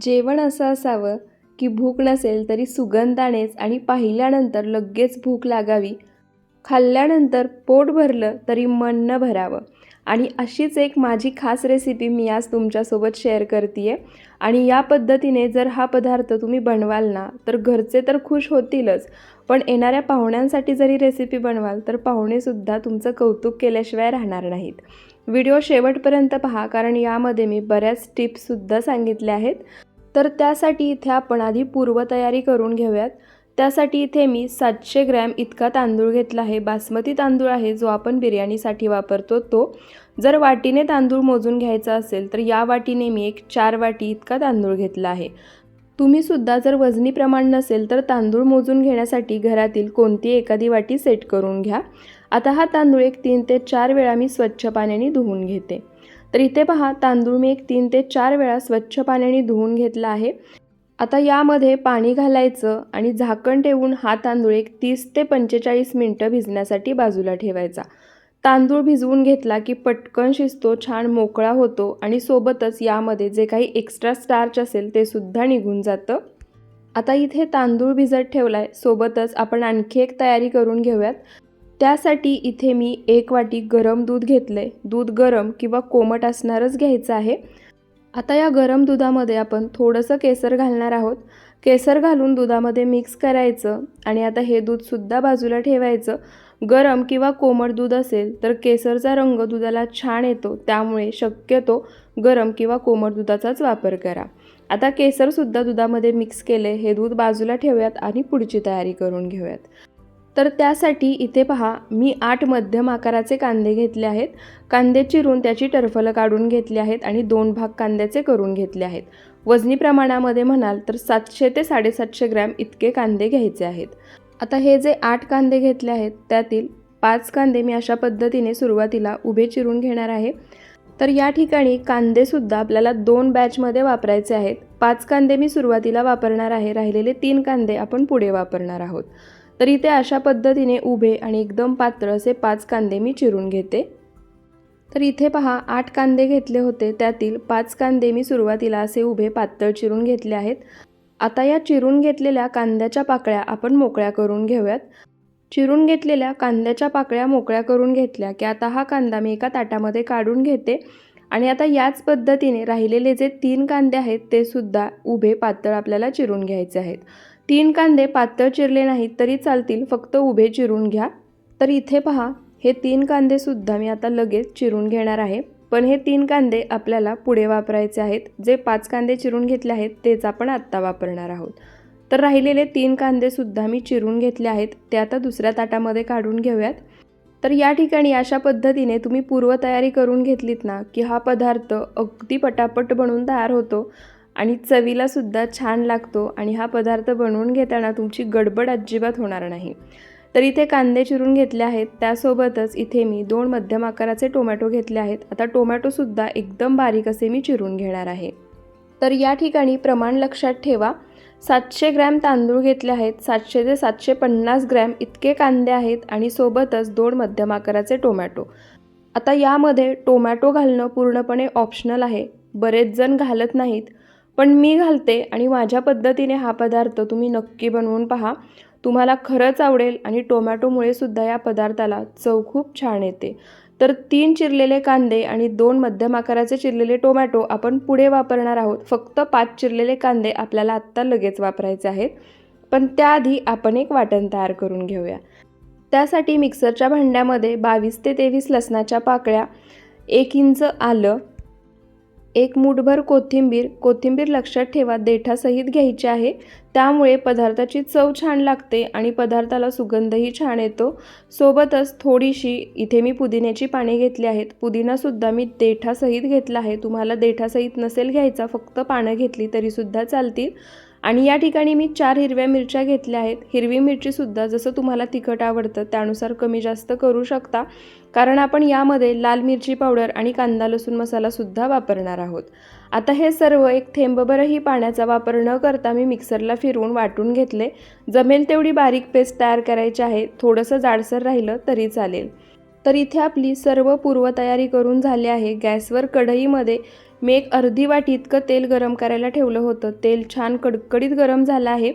जेवण असं असावं की भूक नसेल तरी सुगंधानेच आणि पाहिल्यानंतर लगेच भूक लागावी. खाल्ल्यानंतर पोट भरलं तरी मन न भरावं. आणि अशीच एक माझी खास रेसिपी मी आज तुमच्यासोबत शेअर करते आहे आणि या पद्धतीने जर हा पदार्थ तुम्ही बनवाल ना तर घरचे तर खुश होतीलच. पण येणाऱ्या पाहुण्यांसाठी जरी रेसिपी बनवाल तर पाहुणेसुद्धा तुमचं कौतुक केल्याशिवाय राहणार नाहीत. व्हिडिओ शेवटपर्यंत पहा कारण यामध्ये मी बऱ्याच टिप्ससुद्धा सांगितल्या आहेत. तर त्यासाठी इथे आपण आधी पूर्वतयारी करून घेऊयात. त्यासाठी इथे मी सातशे ग्रॅम इतका तांदूळ घेतला आहे. बासमती तांदूळ आहे जो आपण बिर्याणीसाठी वापरतो तो. जर वाटीने तांदूळ मोजून घ्यायचा असेल तर या वाटीने मी एक चार वाटी इतका तांदूळ घेतला आहे. तुम्हीसुद्धा जर वजनी प्रमाण नसेल तर तांदूळ मोजून घेण्यासाठी घरातील कोणती एखादी वाटी सेट करून घ्या. आता हा तांदूळ एक तीन ते चार वेळा मी स्वच्छ पाण्याने धुवून घेते. तर इथे पहा तांदूळ मी एक तीन ते चार वेळा स्वच्छ पाण्याने धुवून घेतला आहे. आता यामध्ये पाणी घालायचं आणि झाकण ठेवून हा तांदूळ एक तीस ते पंचेचाळीस मिनटं भिजण्यासाठी बाजूला ठेवायचा. तांदूळ भिजवून घेतला की पटकन शिजतो छान मोकळा होतो आणि सोबतच यामध्ये जे काही एक्स्ट्रा स्टार्च असेल ते सुद्धा निघून जातं. आता इथे तांदूळ भिजत ठेवला आहे सोबतच आपण आणखी एक तयारी करून घेऊयात. त्यासाठी इथे मी एक वाटी गरम दूध घेतलं आहे दूध गरम किंवा कोमट असणारच घ्यायचं आहे. आता या गरम दुधामध्ये आपण थोडंसं केसर घालणार आहोत. केसर घालून दुधामध्ये मिक्स करायचं आणि आता हे दूधसुद्धा बाजूला ठेवायचं. गरम किंवा कोमट दूध असेल तर केसरचा रंग दुधाला छान येतो. त्यामुळे शक्यतो गरम किंवा कोमट दुधाचाच वापर करा. आता केसरसुद्धा दुधामध्ये मिक्स केले हे दूध बाजूला ठेवूयात आणि पुढची तयारी करून घेऊयात. तर त्यासाठी इथे पहा मी आठ मध्यम आकाराचे कांदे घेतले आहेत. कांदे चिरून त्याची टरफलं काढून घेतली आहेत आणि दोन भाग कांद्याचे करून घेतले आहेत. वजनी प्रमाणामध्ये म्हणाल तर सातशे ते साडेसातशे ग्रॅम इतके कांदे घ्यायचे आहेत. आता हे जे आठ कांदे घेतले आहेत त्यातील पाच कांदे मी अशा पद्धतीने सुरुवातीला उभे चिरून घेणार आहे. तर या ठिकाणी कांदेसुद्धा आपल्याला दोन बॅचमध्ये वापरायचे आहेत. पाच कांदे मी सुरुवातीला वापरणार आहे. राहिलेले तीन कांदे आपण पुढे वापरणार आहोत. तर इथे अशा पद्धतीने उभे आणि एकदम पातळ असे पाच कांदे मी चिरून घेते. तर इथे पहा आठ कांदे घेतले होते. त्यातील पाच कांदे मी सुरुवातीला असे उभे पातळ चिरून घेतले आहेत. आता या चिरून घेतलेल्या कांद्याच्या पाकळ्या आपण मोकळ्या करून घेऊयात. चिरून घेतलेल्या कांद्याच्या पाकळ्या मोकळ्या करून घेतल्या की आता हा कांदा मी एका ताटामध्ये काढून घेते. आणि आता याच पद्धतीने राहिलेले जे तीन कांदे आहेत ते सुद्धा उभे पातळ आपल्याला चिरून घ्यायचे आहेत. तीन कांदे पातळ चिरले नाहीत तरी चालतील फक्त उभे चिरून घ्या. तर इथे पहा हे तीन कांदेसुद्धा मी आता लगेच चिरून घेणार आहे. पण हे तीन कांदे आपल्याला पुढे वापरायचे आहेत. जे पाच कांदे चिरून घेतले आहेत तेच आपण आत्ता वापरणार आहोत. तर राहिलेले तीन कांदेसुद्धा मी चिरून घेतले आहेत. ते आता दुसऱ्या ताटामध्ये काढून घेऊयात. तर या ठिकाणी अशा पद्धतीने तुम्ही पूर्वतयारी करून घेतलीत ना की हा पदार्थ अगदी पटापट बनून तयार होतो. आणि चवीलासुद्धा छान लागतो आणि हा पदार्थ बनवून घेताना तुमची गडबड अजिबात होणार नाही. तर इथे कांदे चिरून घेतले आहेत. त्यासोबतच इथे मी दोन मध्यम आकाराचे टोमॅटो घेतले आहेत. आता टोमॅटोसुद्धा एकदम बारीक असे मी चिरून घेणार आहे. तर या ठिकाणी प्रमाण लक्षात ठेवा. सातशे ग्रॅम तांदूळ घेतले आहेत. सातशे ते सातशे पन्नास ग्रॅम इतके कांदे आहेत आणि सोबतच दोन मध्यम आकाराचे टोमॅटो. आता यामध्ये टोमॅटो घालणं पूर्णपणे ऑप्शनल आहे. बरेच जण घालत नाहीत. पण मी घालते आणि माझ्या पद्धतीने हा पदार्थ तुम्ही नक्की बनवून पहा. तुम्हाला खरंच आवडेल आणि टोमॅटोमुळे सुद्धा या पदार्थाला चव खूप छान येते. तर तीन चिरलेले कांदे आणि दोन मध्यम आकाराचे चिरलेले टोमॅटो आपण पुढे वापरणार आहोत. फक्त पाच चिरलेले कांदे आपल्याला आत्ता लगेच वापरायचे आहेत. पण त्याआधी आपण एक वाटण तयार करून घेऊया. त्यासाठी मिक्सरच्या भांड्यामध्ये बावीस ते तेवीस लसणाच्या पाकळ्या एक इंच आलं एक मूठभर कोथिंबीर कोथिंबीर लक्षात ठेवा देठासहित घ्यायची आहे. त्यामुळे पदार्थाची चव छान लागते आणि पदार्थाला सुगंधही छान येतो. सोबतच थोडीशी इथे मी पुदिन्याची पाने घेतली आहेत. पुदिनासुद्धा मी देठासहित घेतला आहे. तुम्हाला देठासहित नसेल घ्यायचा फक्त पानं घेतली तरीसुद्धा चालतील. आणि या ठिकाणी मी चार हिरव्या मिरच्या घेतल्या आहेत. हिरवी मिरचीसुद्धा जसं तुम्हाला तिखट आवडतं त्यानुसार कमी जास्त करू शकता. कारण आपण यामध्ये लाल मिरची पावडर आणि कांदा लसूण मसालासुद्धा वापरणार आहोत. आता हे सर्व एक थेंबभरही पाण्याचा वापर न करता मी मिक्सरला फिरवून वाटून घेतले. जमेल तेवढी बारीक पेस्ट तयार करायची आहे. थोडंसं जाडसर राहिलं तरी चालेल. तर इथे आपली सर्व पूर्वतयारी करून झाली आहे. गॅसवर कढईमध्ये मी एक अर्धी वाटी इतकं तेल गरम करायला ठेवलं होतं. तेल छान कडकडीत गरम झालं आहे.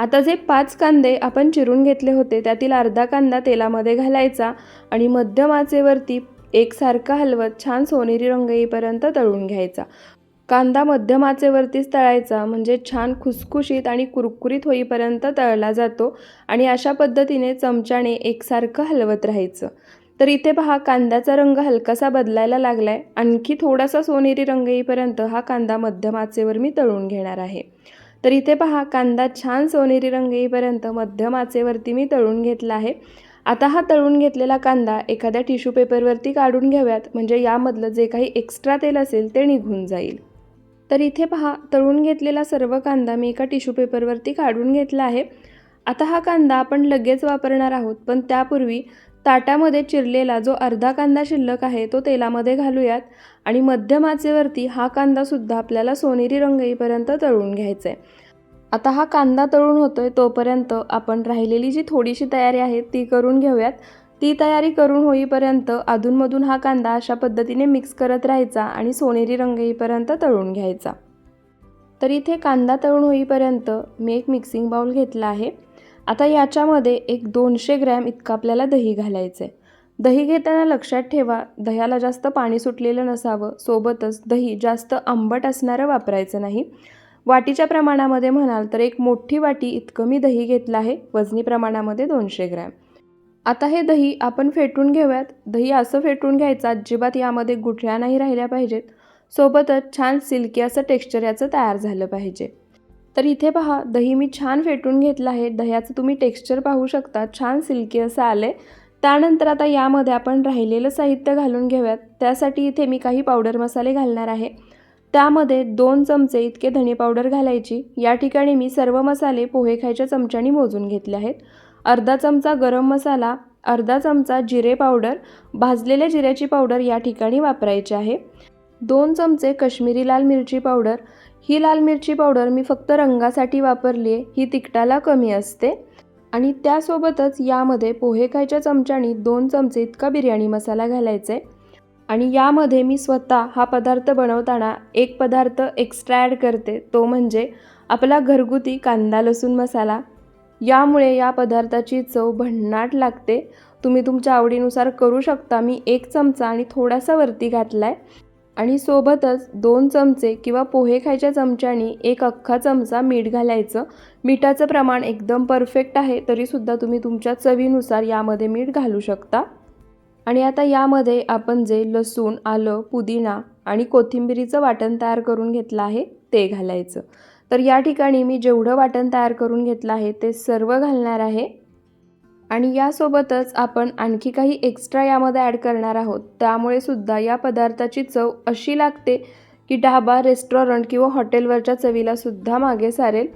आता जे पाच कांदे आपण चिरून घेतले होते त्यातील अर्धा कांदा तेलामध्ये घालायचा आणि मध्यम आचेवरती एकसारखा हलवत छान सोनेरी रंग येईपर्यंत तळून घ्यायचा. कांदा मध्यम आचेवरतीच तळायचा म्हणजे छान खुसखुशीत आणि कुरकुरीत होईपर्यंत तळला जातो आणि अशा पद्धतीने चमच्याने एकसारखं हलवत राहायचं. तर इथे पहा कांद्याचा रंग हलकासा बदलायला लागलाय. आणखी थोडासा सोनेरी रंग येईपर्यंत हा कांदा मध्यम आचेवर मी तळून घेणार आहे. तर इथे पहा कांदा छान सोनेरी रंग येईपर्यंत मध्यम आचेवरती मी तळून घेतला आहे. आता हा तळून घेतलेला कांदा एखाद्या टिश्यू पेपरवरती काढून घ्याव्यात म्हणजे यामधलं जे काही एक्स्ट्रा तेल असेल ते निघून जाईल. तर इथे पहा तळून घेतलेला सर्व कांदा मी एका टिश्यू पेपरवरती काढून घेतला आहे. आता हा कांदा आपण लगेच वापरणार आहोत पण त्यापूर्वी ताटामध्ये चिरलेला जो अर्धा कांदा शिल्लक आहे तो तेलामध्ये घालूयात आणि मध्यम आचेवरती हा कांदासुद्धा आपल्याला सोनेरी रंग येईपर्यंत तळून घ्यायचा आहे आता हा कांदा तळून होतोय तोपर्यंत आपण राहिलेली जी थोडीशी तयारी आहे ती करून घेऊयात. ती तयारी करून होईपर्यंत अधूनमधून हा कांदा अशा पद्धतीने मिक्स करत राहायचा आणि सोनेरी रंग येईपर्यंत तळून घ्यायचा. तर इथे कांदा तळून होईपर्यंत मी एक मिक्सिंग बाउल घेतला आहे. आता याच्यामध्ये एक दोनशे ग्रॅम इतकं आपल्याला दही घालायचं आहे दही घेताना लक्षात ठेवा दह्याला जास्त पाणी सुटलेलं नसावं सोबतच दही जास्त आंबट असणारं वापरायचं नाही. वाटीच्या प्रमाणामध्ये म्हणाल तर एक मोठी वाटी इतकं मी दही घेतलं आहे वजनी प्रमाणामध्ये दोनशे ग्रॅम. आता हे दही आपण फेटून घेऊयात. दही असं फेटून घ्यायचं अजिबात यामध्ये गुठळ्या नाही राहिल्या पाहिजेत. सोबतच छान सिल्की असं टेक्स्चर याचं तयार झालं पाहिजे. तर इथे पहा दही मी छान फेटून घेतलं आहे. दह्याचं तुम्ही टेक्स्चर पाहू शकता. छान सिल्की असं आलं आहे त्यानंतर आता यामध्ये आपण राहिलेलं साहित्य घालून घेऊयात. त्यासाठी इथे मी काही पावडर मसाले घालणार आहे. त्यामध्ये दोन चमचे इतके धणे पावडर घालायची. या ठिकाणी मी सर्व मसाले पोहे खायच्या चमच्यानी मोजून घेतले आहेत. अर्धा चमचा गरम मसाला अर्धा चमचा जिरे पावडर भाजलेल्या जिऱ्याची पावडर या ठिकाणी वापरायची आहे. दोन चमचे कश्मीरी लाल मिरची पावडर ही लाल मिरची पावडर मी फक्त रंगासाठी वापरली आहे. ही तिखटाला कमी असते. आणि त्यासोबतच यामध्ये पोहे खायच्या चमच्यानी दोन चमचे इतका बिर्याणी मसाला घालायचा. आहे आणि यामध्ये मी स्वतः हा पदार्थ बनवताना एक पदार्थ एक्स्ट्रा ॲड करते. तो म्हणजे आपला घरगुती कांदा लसूण मसाला. यामुळे या पदार्थाची चव भन्नाट लागते. तुम्ही तुमच्या आवडीनुसार करू शकता. मी एक चमचा आणि थोडासा वरती घातला आहे आणि सोबतच दोन चमचे किंवा पोहे खायच्या चमच्यानी एक अख्खा चमचा मीठ घालायचं. मिठाचं प्रमाण एकदम परफेक्ट आहे तरीसुद्धा तुम्ही तुमच्या चवीनुसार यामध्ये मीठ घालू शकता. आणि आता यामध्ये आपण जे लसूण आलं पुदिना आणि कोथिंबिरीचं वाटण तयार करून घेतलं आहे ते घालायचं. तर या ठिकाणी मी जेवढं वाटण तयार करून घेतलं आहे ते सर्व घालणार आहे. आणि यासोबतच आपण आणखी काही एक्स्ट्रा यामध्ये ॲड करणार आहोत. त्यामुळे सुद्धा या पदार्थाची चव अशी लागते की ढाबा रेस्टॉरंट किंवा हॉटेलवरच्या चवीला सुद्धा मागे सारेल.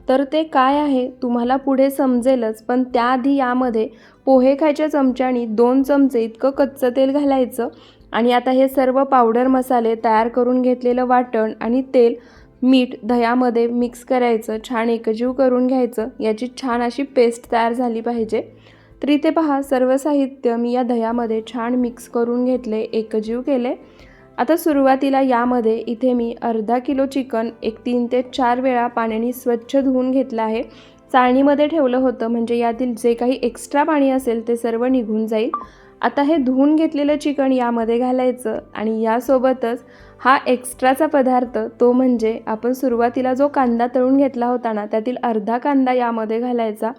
तर ते काय आहे तुम्हाला पुढे समजेलच पण त्याआधी यामध्ये पोहे खायच्या चमच्यानी दोन चमचे इतकं कच्चं तेल घालायचं आणि आता हे सर्व पावडर मसाले तयार करून घेतलेलं वाटण आणि तेल मीठ दह्यामध्ये मिक्स करायचं छान एकजीव करून घ्यायचं याची छान अशी पेस्ट तयार झाली पाहिजे. तर इथे पहा सर्व साहित्य मी या दह्यामध्ये छान मिक्स करून घेतले एकजीव केले. आता सुरुवातीला यामध्ये इथे मी अर्धा किलो चिकन एक तीन ते चार वेळा पाण्याने स्वच्छ धुवून घेतलं आहे. चाळणीमध्ये ठेवलं होतं म्हणजे यातील जे काही एक्स्ट्रा पाणी असेल ते सर्व निघून जाईल. आता हे धुवून घेतलेलं चिकन यामध्ये घालायचं आणि यासोबतच हा एक्स्ट्राचा पदार्थ तो म्हणजे आपण सुरुवातीला जो कांदा तळून घेतला होता ना त्यातील अर्धा कांदा यामध्ये घालायचा.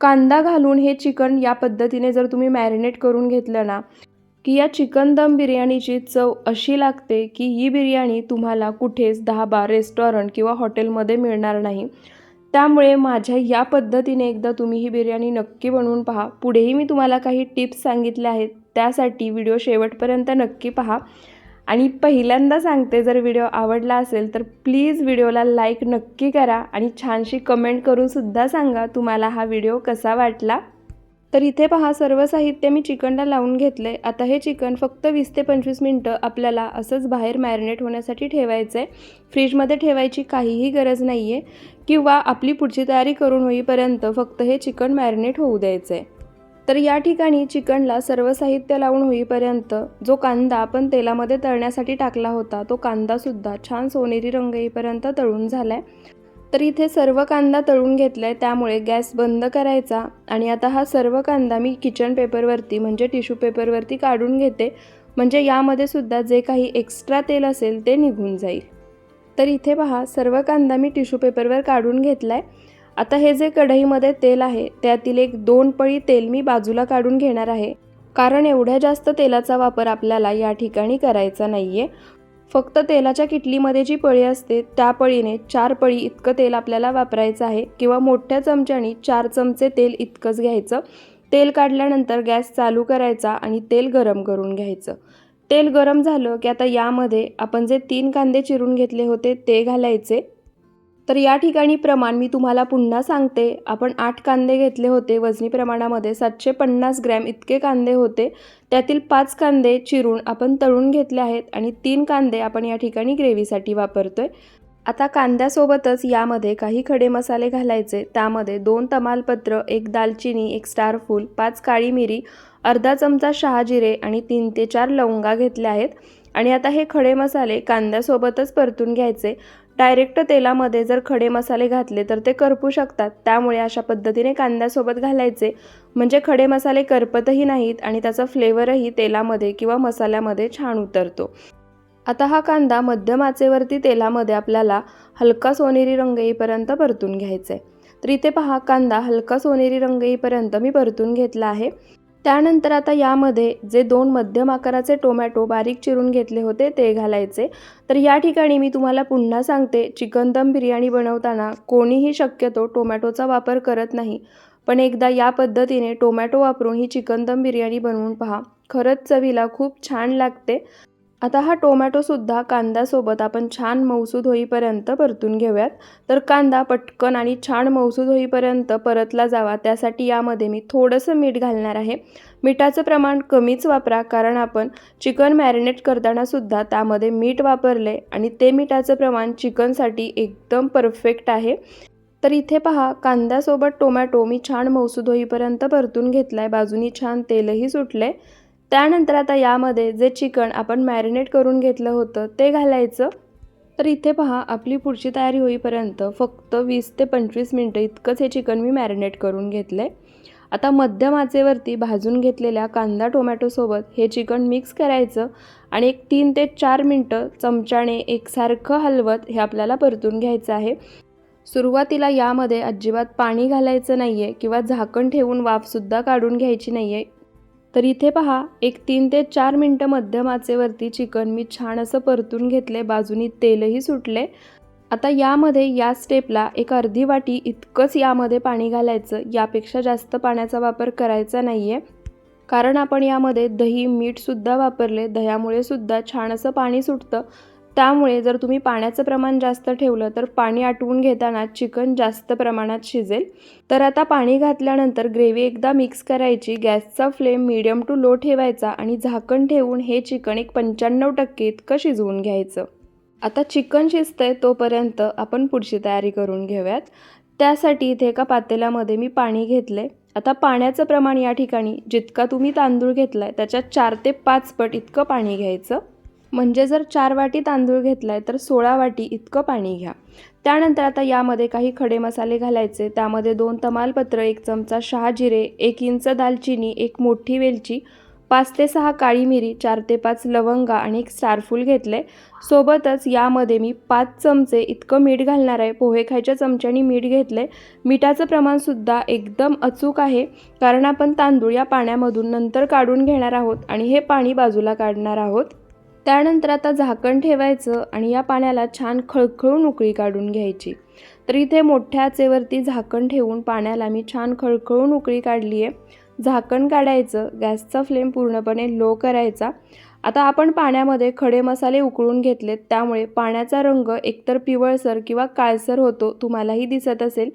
कांदा घालून हे चिकन या पद्धतीने जर तुम्ही मॅरिनेट करून घेतलं ना की या चिकन दम बिर्याणीची चव अशी लागते की ही बिर्याणी तुम्हाला कुठेच धाबा रेस्टॉरंट किंवा हॉटेलमध्ये मिळणार नाही. त्यामुळे माझ्या या पद्धतीने एकदा तुम्ही ही बिर्याणी नक्की बनवून पहा. पुढेही मी तुम्हाला काही टिप्स सांगितल्या आहेत त्यासाठी व्हिडिओ शेवटपर्यंत नक्की पहा. आणि पहिल्यांदा सांगते जर व्हिडिओ आवडला असेल तर प्लीज व्हिडिओला लाईक नक्की करा आणि छानशी कमेंट करूनसुद्धा सांगा तुम्हाला हा व्हिडिओ कसा वाटला. तर इथे पहा सर्व साहित्य मी चिकनला लावून घेतलं. आहे आता हे चिकन फक्त वीस ते पंचवीस मिनटं आपल्याला असंच बाहेर मॅरिनेट होण्यासाठी ठेवायचं आहे फ्रीजमध्ये ठेवायची काहीही गरज नाही आहे किंवा आपली पुढची तयारी करून होईपर्यंत फक्त हे चिकन मॅरिनेट होऊ द्यायचं आहे तर या ठिकाणी चिकनला सर्व साहित्य लावून होईपर्यंत जो कांदा आपण तेलामध्ये तळण्यासाठी टाकला होता तो कांदासुद्धा छान सोनेरी रंग येईपर्यंत तळून झाला आहे तर इथे सर्व कांदा तळून घेतला आहे त्यामुळे गॅस बंद करायचा आणि आता हा सर्व कांदा मी किचन पेपरवरती म्हणजे टिश्यू पेपरवरती काढून घेते. म्हणजे यामध्ये सुद्धा जे काही एक्स्ट्रा तेल असेल ते निघून जाईल. तर इथे पहा सर्व कांदा मी टिश्यू पेपरवर काढून घेतला आहे आता हे जे कढईमध्ये तेल आहे त्यातील एक दोन पळी तेल मी बाजूला काढून घेणार आहे. कारण एवढ्या जास्त तेलाचा वापर आपल्याला या ठिकाणी करायचा नाही आहे फक्त तेलाच्या किटलीमध्ये जी पळी असते त्या पळीने चार पळी इतकं तेल आपल्याला वापरायचं आहे किंवा मोठ्या चमच्याने चार चमचे तेल इतकंच घ्यायचं. तेल काढल्यानंतर गॅस चालू करायचा आणि तेल गरम करून घ्यायचं. तेल गरम झालं की आता यामध्ये आपण जे तीन कांदे चिरून घेतले होते ते घालायचे. तर या ठिकाणी प्रमाण मी तुम्हाला पुन्हा सांगते. आपण आठ कांदे घेतले होते वजनी प्रमाणामध्ये सातशे पन्नास ग्रॅम इतके कांदे होते. त्यातील पाच कांदे चिरून आपण तळून घेतले आहेत आणि तीन कांदे आपण या ठिकाणी ग्रेव्हीसाठी वापरतोय. आता कांद्यासोबतच यामध्ये काही खडे मसाले घालायचे. त्यामध्ये दोन तमालपत्र एक दालचिनी एक स्टारफूल पाच काळी मिरी अर्धा चमचा शहाजिरे आणि तीन ते चार लवंगा घेतल्या आहेत. आणि आता हे खडे मसाले कांद्यासोबतच परतून घ्यायचे. डायरेक्ट तेलामध्ये जर खडे मसाले घातले तर ते करपू शकतात. त्यामुळे अशा पद्धतीने कांद्यासोबत घालायचे. म्हणजे खडे मसाले करपतही नाहीत आणि त्याचा फ्लेवरही तेलामध्ये किंवा मसाल्यामध्ये छान उतरतो. आता हा कांदा मध्यम आचेवरती तेलामध्ये आपल्याला हलका सोनेरी रंग येईपर्यंत परतून घ्यायचा आहे तर इथे पहा कांदा हलका सोनेरी रंग येईपर्यंत मी परतून घेतला आहे. त्यानंतर आता यामध्ये जे दोन मध्यम आकाराचे टोमॅटो बारीक चिरून घेतले होते ते घालायचे. तर या ठिकाणी मी तुम्हाला पुन्हा सांगते चिकन दम बिर्याणी बनवताना कोणीही शक्यतो टोमॅटोचा वापर करत नाही. पण एकदा या पद्धतीने टोमॅटो वापरून ही चिकन दम बिर्याणी बनवून पहा. खरंच चवीला खूप छान लागते. आता हा टोमॅटोसुद्धा कांद्यासोबत आपण छान मौसूद होईपर्यंत परतून घेऊयात. तर कांदा पटकन आणि छान मौसूद होईपर्यंत परतला जावा. त्यासाठी यामध्ये मी थोडंसं मीठ घालणार आहे. मिठाचं प्रमाण कमीच वापरा कारण आपण चिकन मॅरिनेट करतानासुद्धा त्यामध्ये मीठ वापरले आणि ते मिठाचं प्रमाण चिकनसाठी एकदम परफेक्ट आहे. तर इथे पहा कांद्यासोबत टोमॅटो मी छान मौसूद होईपर्यंत परतून घेतला आहे बाजूनी छान तेलही सुटले. त्यानंतर आता यामध्ये जे चिकन आपण मॅरिनेट करून घेतलं होतं ते घालायचं. तर इथे पहा आपली पुढची तयारी होईपर्यंत फक्त वीस ते पंचवीस मिनटं इतकंच हे चिकन मी मॅरिनेट करून घेतलं आहे आता मध्यम आचेवरती भाजून घेतलेल्या कांदा टोमॅटोसोबत हे चिकन मिक्स करायचं आणि एक तीन ते चार मिनटं चमच्याने एकसारखं हलवत हे आपल्याला परतून घ्यायचं आहे. सुरुवातीला यामध्ये अजिबात पाणी घालायचं नाही आहे किंवा झाकण ठेवून वाफसुद्धा काढून घ्यायची नाही आहे तर इथे पहा एक तीन ते चार मिनटं मध्यम आचेवरती चिकन मी छान असं परतून घेतले बाजूनी तेलही सुटले आता यामध्ये या स्टेपला एक अर्धी वाटी इतकंच यामध्ये पाणी घालायचं यापेक्षा जास्त पाण्याचा वापर करायचा नाही आहे कारण आपण यामध्ये दही मीठसुद्धा वापरले दह्यामुळे सुद्धा छान असं पाणी सुटतं. त्यामुळे जर तुम्ही पाण्याचं प्रमाण जास्त ठेवलं तर पाणी आटवून घेताना चिकन जास्त प्रमाणात शिजेल. तर आता पाणी घातल्यानंतर ग्रेव्ही एकदा मिक्स करायची गॅसचा फ्लेम मिडियम टू लो ठेवायचा आणि झाकण ठेवून हे चिकन एक पंच्याण्णव टक्के इतकं शिजवून घ्यायचं. आता चिकन शिजतंय तोपर्यंत आपण पुढची तयारी करून घेऊयात. त्यासाठी इथे एका पातेल्यामध्ये मी पाणी घेतले आता पाण्याचं प्रमाण या ठिकाणी जितका तुम्ही तांदूळ घेतला आहे त्याच्यात चार ते पाच पट इतकं पाणी घ्यायचं. म्हणजे जर चार वाटी तांदूळ घेतलाय तर सोळा वाटी इतकं पाणी घ्या. त्यानंतर आता यामध्ये काही खडे मसाले घालायचे. त्यामध्ये दोन तमालपत्र एक चमचा शहाजिरे एक इंच दालचिनी एक मोठी वेलची पाच ते सहा काळी मिरी चार ते पाच लवंगा आणि एक स्टारफूल घेतले. सोबतच यामध्ये मी पाच चमचे इतकं मीठ घालणार आहे. पोहे खायच्या चमच्यानी मीठ घेतले. मिठाचं प्रमाणसुद्धा एकदम अचूक आहे कारण आपण तांदूळ या पाण्यामधून नंतर काढून घेणार आहोत आणि हे पाणी बाजूला काढणार आहोत. त्यानंतर आता झाकण ठेवायचं आणि या पाण्याला छान खळखळून उकळी काढून घ्यायची. तर इथे मोठ्या आचेवरती झाकण ठेवून पाण्याला मी छान खळखळून उकळी काढली आहे. झाकण काढायचं गॅसचा फ्लेम पूर्णपणे लो करायचा. आता आपण पाण्यामध्ये खडे मसाले उकळून घेतलेत त्यामुळे पाण्याचा रंग एकतर पिवळसर किंवा काळसर होतो तुम्हालाही दिसत असेल.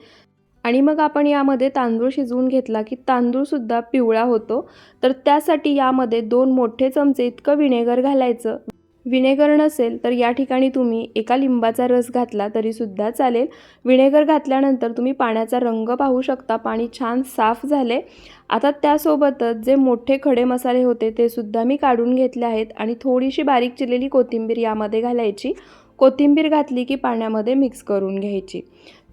आणि मग आपण यामध्ये तांदूळ शिजवून घेतला की तांदूळसुद्धा पिवळा होतो. तर त्यासाठी यामध्ये दोन मोठे चमचे इतकं विनेगर घालायचं. विनेगर नसेल तर या ठिकाणी तुम्ही एका लिंबाचा रस घातला तरीसुद्धा चालेल. विनेगर घातल्यानंतर तुम्ही पाण्याचा रंग पाहू शकता. पाणी छान साफ झाले. आता त्यासोबतच जे मोठे खडे मसाले होते ते सुद्धा मी काढून घेतले आहेत आणि थोडीशी बारीक चिरलेली कोथिंबीर यामध्ये घालायची. कोथिंबीर घातली की पाण्यामध्ये मिक्स करून घ्यायची.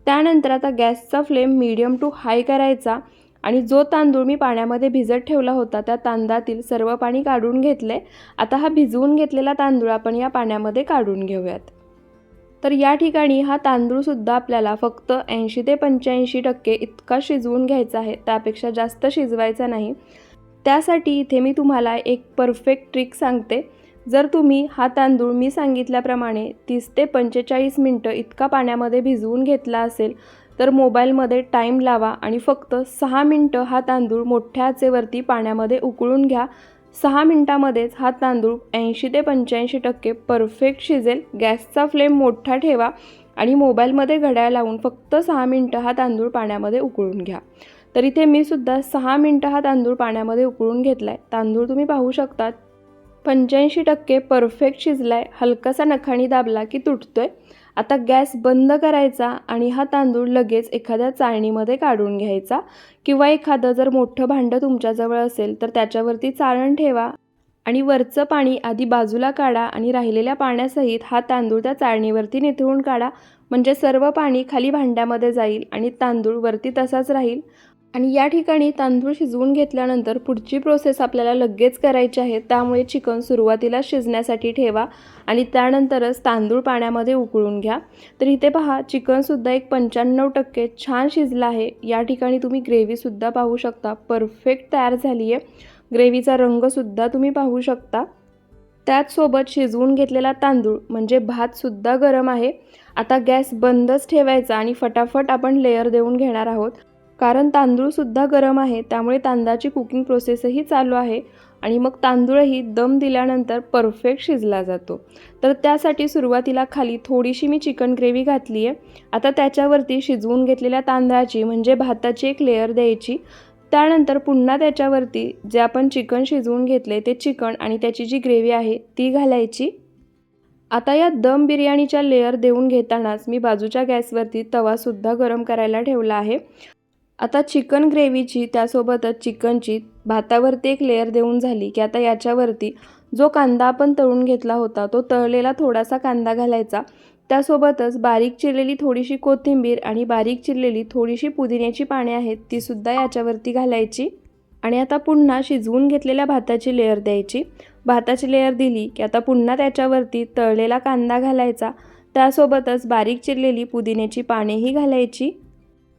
त्यानंतर आता गॅसचा फ्लेम मीडियम टू हाय करायचा आणि जो तांदूळ मी पाण्यामध्ये भिजत ठेवला होता त्या तांदळातील सर्व पाणी काढून घेतले. आता हा भिजवून घेतलेला तांदूळ आपण या पाण्यामध्ये काढून घेऊयात. तर या ठिकाणी हा तांदूळसुद्धा आपल्याला फक्त ऐंशी ते पंच्याऐंशी टक्के इतका शिजवून घ्यायचा आहे त्यापेक्षा जास्त शिजवायचा नाही. त्यासाठी इथे मी तुम्हाला एक परफेक्ट ट्रिक सांगते. जर तुम्ही हा तांदूळ मी सांगितल्याप्रमाणे तीस ते पंचेचाळीस मिनटं इतका पाण्यामध्ये भिजवून घेतला असेल तर मोबाईलमध्ये टाईम लावा आणि फक्त सहा मिनटं हा तांदूळ मोठ्या आचेवरती पाण्यामध्ये उकळून घ्या. सहा मिनटामध्येच हा तांदूळ ऐंशी ते पंच्याऐंशी टक्के परफेक्ट शिजेल. गॅसचा फ्लेम मोठा ठेवा आणि मोबाईलमध्ये घड्याळ लावून फक्त सहा मिनटं हा तांदूळ पाण्यामध्ये उकळून घ्या. तर इथे मी सुद्धा सहा मिनटं हा तांदूळ पाण्यामध्ये उकळून घेतला आहे तांदूळ तुम्ही पाहू शकता पंच्याऐंशी टक्के परफेक्ट शिजला आहे हलकासा नखाणी दाबला की तुटतोय. आता गॅस बंद करायचा आणि हा तांदूळ लगेच एखाद्या चाळणीमध्ये काढून घ्यायचा किंवा एखादं जर मोठं भांडं तुमच्याजवळ असेल तर त्याच्यावरती चाळण ठेवा आणि वरचं पाणी आधी बाजूला काढा आणि राहिलेल्या पाण्यासहित हा तांदूळ त्या चाळणीवरती निथळून काढा. म्हणजे सर्व पाणी खाली भांड्यामध्ये जाईल आणि तांदूळ वरती तसाच राहील. आणि या ठिकाणी तांदूळ शिजवून घेतल्यानंतर पुढची प्रोसेस आपल्याला लगेच करायची आहे. त्यामुळे चिकन सुरुवातीला शिजण्यासाठी ठेवा आणि त्यानंतरच तांदूळ पाण्यामध्ये उकळून घ्या. तर इथे पहा चिकनसुद्धा एक पंच्याण्णव टक्के छान शिजलं आहे. या ठिकाणी तुम्ही ग्रेव्हीसुद्धा पाहू शकता. परफेक्ट तयार झाली आहे. ग्रेव्हीचा रंगसुद्धा तुम्ही पाहू शकता. त्याचसोबत शिजवून घेतलेला तांदूळ म्हणजे भातसुद्धा गरम आहे. आता गॅस बंदच ठेवायचा आणि फटाफट आपण लेअर देऊन घेणार आहोत. कारण तांदूळसुद्धा गरम आहे त्यामुळे तांदळाची कुकिंग प्रोसेसही चालू आहे आणि मग तांदूळही दम दिल्यानंतर परफेक्ट शिजला जातो. तर त्यासाठी सुरुवातीला खाली थोडीशी मी चिकन ग्रेव्ही घातली आहे. आता त्याच्यावरती शिजवून घेतलेल्या तांदळाची म्हणजे भाताची एक लेअर द्यायची. त्यानंतर पुन्हा त्याच्यावरती जे आपण चिकन शिजवून घेतले ते चिकन आणि त्याची जी ग्रेव्ही आहे ती घालायची. आता या दम बिर्याणीच्या लेअर देऊन घेतानाच मी बाजूच्या गॅसवरती तवासुद्धा गरम करायला ठेवला आहे. आता चिकन ग्रेव्हीची त्यासोबतच चिकनची भातावरती एक लेअर देऊन झाली की आता याच्यावरती जो कांदा आपण तळून घेतला होता तो तळलेला थोडासा कांदा घालायचा. त्यासोबतच बारीक चिरलेली थोडीशी कोथिंबीर आणि बारीक चिरलेली थोडीशी पुदिन्याची पाने आहेत तीसुद्धा याच्यावरती घालायची. आणि आता पुन्हा शिजवून घेतलेल्या भाताची लेअर द्यायची. भाताची लेअर दिली की आता पुन्हा त्याच्यावरती तळलेला कांदा घालायचा. त्यासोबतच बारीक चिरलेली पुदिन्याची पानेही घालायची.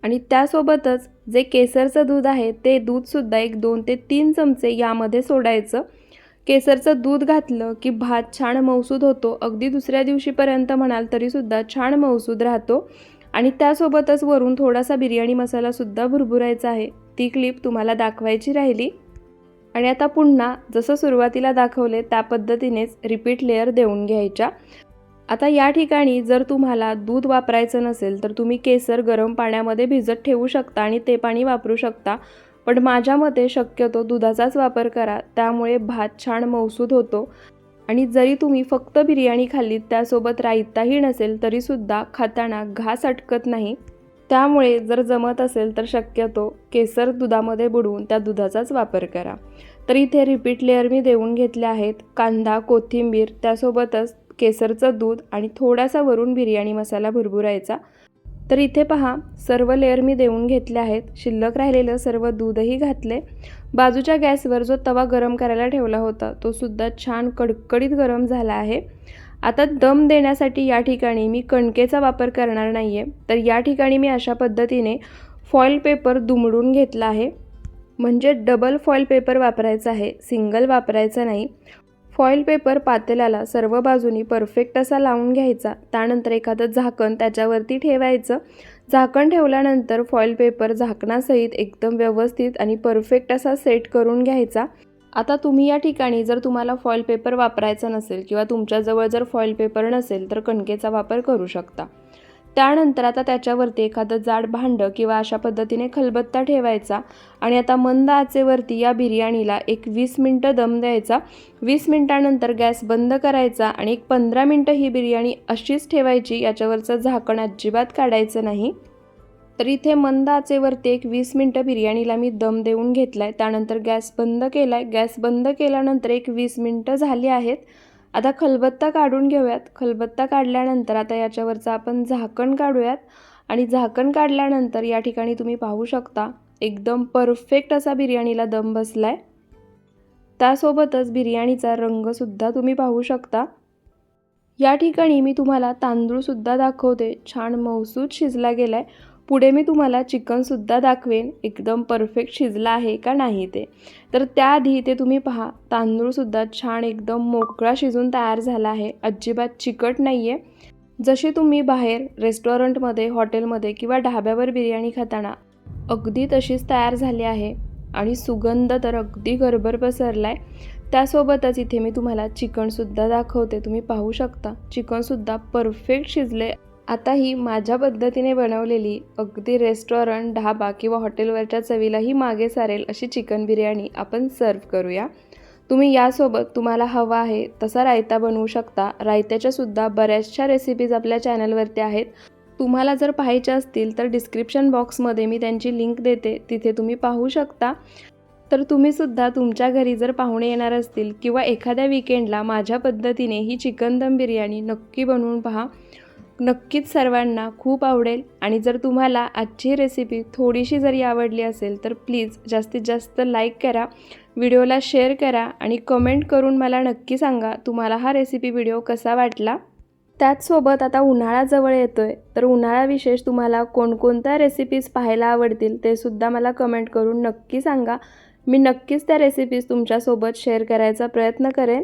आणि त्यासोबतच जे केसरचं दूध आहे ते दूधसुद्धा एक दोन ते तीन चमचे यामध्ये सोडायचं. केसरचं दूध घातलं की भात छान मौसूद होतो. अगदी दुसऱ्या दिवशीपर्यंत म्हणाल तरीसुद्धा छान मौसूद राहतो. आणि त्यासोबतच वरून थोडासा बिर्याणी मसालासुद्धा भुरभुरायचा आहे. ती क्लिप तुम्हाला दाखवायची राहिली. आणि आता पुन्हा जसं सुरुवातीला दाखवले त्या पद्धतीनेच रिपीट लेअर देऊन घ्यायच्या. आता या ठिकाणी जर तुम्हाला दूध वापरायचं नसेल तर तुम्ही केसर गरम पाण्यामध्ये भिजत ठेवू शकता आणि ते पाणी वापरू शकता. पण माझ्या मते शक्यतो दुधाचाच वापर करा. त्यामुळे भात छान मौसूद होतो. आणि जरी तुम्ही फक्त बिर्याणी खाल्लीत त्यासोबत रायताही नसेल तरीसुद्धा खाताना घास अटकत नाही. त्यामुळे जर जमत असेल तर शक्यतो केसर दुधामध्ये बुडवून त्या दुधाचाच वापर करा. तर इथे रिपीट लेअर मी देऊन घेतले आहेत. कांदा कोथिंबीर त्यासोबतच केसरचं दूध आणि थोडासा वरून बिर्याणी मसाला भुरभुरायचा. तर इथे पहा सर्व लेअर मी देऊन घेतले आहेत. शिल्लक राहिलेलं सर्व दूधही घातले. बाजूच्या गॅसवर जो तवा गरम करायला ठेवला होता तो सुद्धा छान कडकडीत गरम झाला आहे. आता दम देण्यासाठी या ठिकाणी मी कणकेचा वापर करणार नाही आहे तर या ठिकाणी मी अशा पद्धतीने फॉईल पेपर दुमडून घेतला आहे. म्हणजे डबल फॉईल पेपर वापरायचा आहे. सिंगल वापरायचा नाही. फॉईल पेपर पातेल्याला सर्व बाजूनी परफेक्ट असा लावून घ्यायचा. त्यानंतर एखादं झाकण त्याच्यावरती ठेवायचं. झाकण ठेवल्यानंतर फॉईल पेपर झाकणासहित एकदम व्यवस्थित आणि परफेक्ट असा सेट करून घ्यायचा. आता तुम्ही या ठिकाणी जर तुम्हाला फॉईल पेपर वापरायचा नसेल किंवा तुमच्याजवळ जर फॉईल पेपर नसेल तर कणकेचा वापर करू शकता. त्यानंतर आता त्याच्यावरती एखादं जाड भांडं किंवा अशा पद्धतीने खलबत्ता ठेवायचा आणि आता मंद आचेवरती या बिर्याणीला एक वीस मिनटं दम द्यायचा. वीस मिनटानंतर गॅस बंद करायचा आणि एक पंधरा मिनटं ही बिर्याणी अशीच ठेवायची याच्यावरचं झाकण अजिबात काढायचं नाही. तर इथे मंद आचेवरती एक वीस मिनटं बिर्याणीला मी दम देऊन घेतला आहे त्यानंतर गॅस बंद केला आहे गॅस बंद केल्यानंतर एक वीस मिनटं झाली आहेत. आता खलबत्ता काढून घेऊयात. खलबत्ता काढल्यानंतर आता याच्यावरचं आपण झाकण काढूयात. आणि झाकण काढल्यानंतर या ठिकाणी तुम्ही पाहू शकता एकदम परफेक्ट असा बिर्याणीला दम बसला आहे त्यासोबतच बिर्याणीचा रंगसुद्धा तुम्ही पाहू शकता. या ठिकाणी मी तुम्हाला तांदूळसुद्धा दाखवते. छान मौसूद शिजला गेला आहे पुढे मी तुम्हाला चिकनसुद्धा दाखवेन. एकदम परफेक्ट शिजला आहे का नाही ते. तर त्याआधी ते तुम्ही पहा तांदूळसुद्धा छान एकदम मोकळा शिजून तयार झाला आहे. अजिबात चिकट नाही आहे जशी तुम्ही बाहेर रेस्टॉरंटमध्ये हॉटेलमध्ये किंवा ढाब्यावर बिर्याणी खाताना अगदी तशीच तयार झाली आहे आणि सुगंध तर अगदी गरभर पसरला आहे त्यासोबतच इथे मी तुम्हाला चिकनसुद्धा दाखवते. तुम्ही पाहू शकता चिकनसुद्धा परफेक्ट शिजले आता ही माझ्या पद्धतीने बनवलेली अगदी रेस्टॉरंट ढाबा किंवा हॉटेलवरच्या चवीलाही मागे सारेल अशी चिकन बिर्याणी आपण सर्व करूया. तुम्ही यासोबत तुम्हाला हवा आहे तसा रायता बनवू शकता. रायत्याच्या सुद्धा बऱ्याचशा रेसिपीज आपल्या चॅनलवरती आहेत. तुम्हाला जर पाहायच्या असतील तर डिस्क्रिप्शन बॉक्समध्ये मी त्यांची लिंक देते. तिथे तुम्ही पाहू शकता. तर तुम्हीसुद्धा तुमच्या घरी जर पाहुणे येणार असतील किंवा एखाद्या विकेंडला माझ्या पद्धतीने ही चिकन दम बिर्याणी नक्की बनवून पहा. नक्कीच सर्वांना खूप आवडेल. आणि जर तुम्हाला आजची रेसिपी थोडीशी जरी आवडली असेल तर प्लीज जास्तीत जास्त लाईक करा व्हिडिओला शेअर करा आणि कमेंट करून मला नक्की सांगा तुम्हाला हा रेसिपी व्हिडिओ कसा वाटला. त्याचसोबत आता उन्हाळा जवळ येतो आहे तर उन्हाळा विशेष तुम्हाला कोणकोणत्या रेसिपीज पाहायला आवडतील ते सुद्धा मला कमेंट करून नक्की सांगा. मी नक्कीच त्या रेसिपीज तुमच्यासोबत शेअर करायचा प्रयत्न करेन.